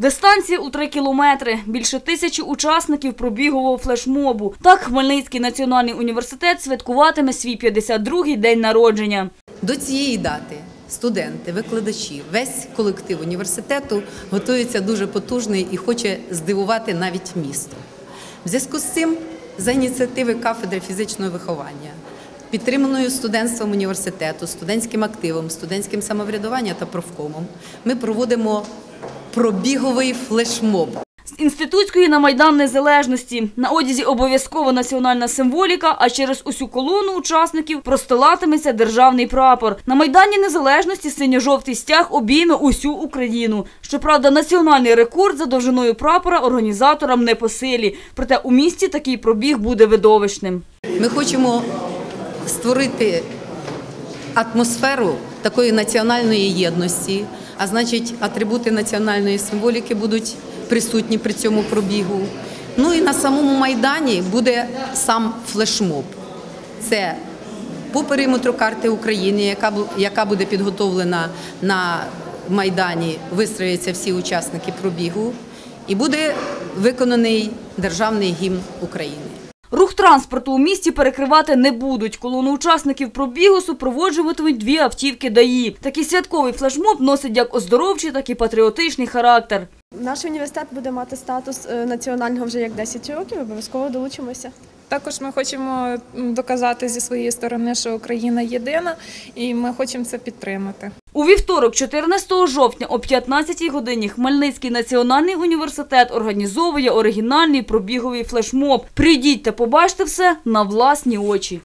Дистанція у три кілометри. Більше тисячі учасників пробігового флешмобу. Так Хмельницький національний університет святкуватиме свій 52-й день народження. До цієї дати студенти, викладачі, весь колектив університету готується дуже потужний і хоче здивувати навіть місто. В зв'язку з цим, за ініціативи кафедри фізичного виховання, підтриманою студентством університету, студентським активом, студентським самоврядуванням та профкомом, ми проводимо пробіговий флешмоб. З інститутської на Майдан Незалежності. На одязі обов'язково національна символіка, а через усю колону учасників простилатиметься державний прапор. На Майдані Незалежності синьо-жовтий стяг обійме усю Україну. Щоправда, національний рекорд за довжиною прапора організаторам не по силі. Проте у місті такий пробіг буде видовищним. Ми хочемо створити атмосферу такої національної єдності, а значить, атрибути національної символіки будуть присутні при цьому пробігу. Ну і на самому майдані буде сам флешмоб. Це по периметру карти України, яка яка буде підготовлена на майдані, вистрояться всі учасники пробігу, і буде виконаний державний гімн України. Рух транспорту у місті перекривати не будуть. Колону учасників пробігу супроводжуватимуть дві автівки ДАІ. Такий святковий флешмоб носить як оздоровчий, так і патріотичний характер. Наш університет буде мати статус е, національного вже як 10 років. Обов'язково долучимося. Також ми хочемо доказати зі своєї сторони, що Україна єдина, і ми хочемо це підтримати. У вівторок, 14 жовтня о 15 годині Хмельницький національний університет організовує оригінальний пробіговий флешмоб. Прийдіть та побачте все на власні очі.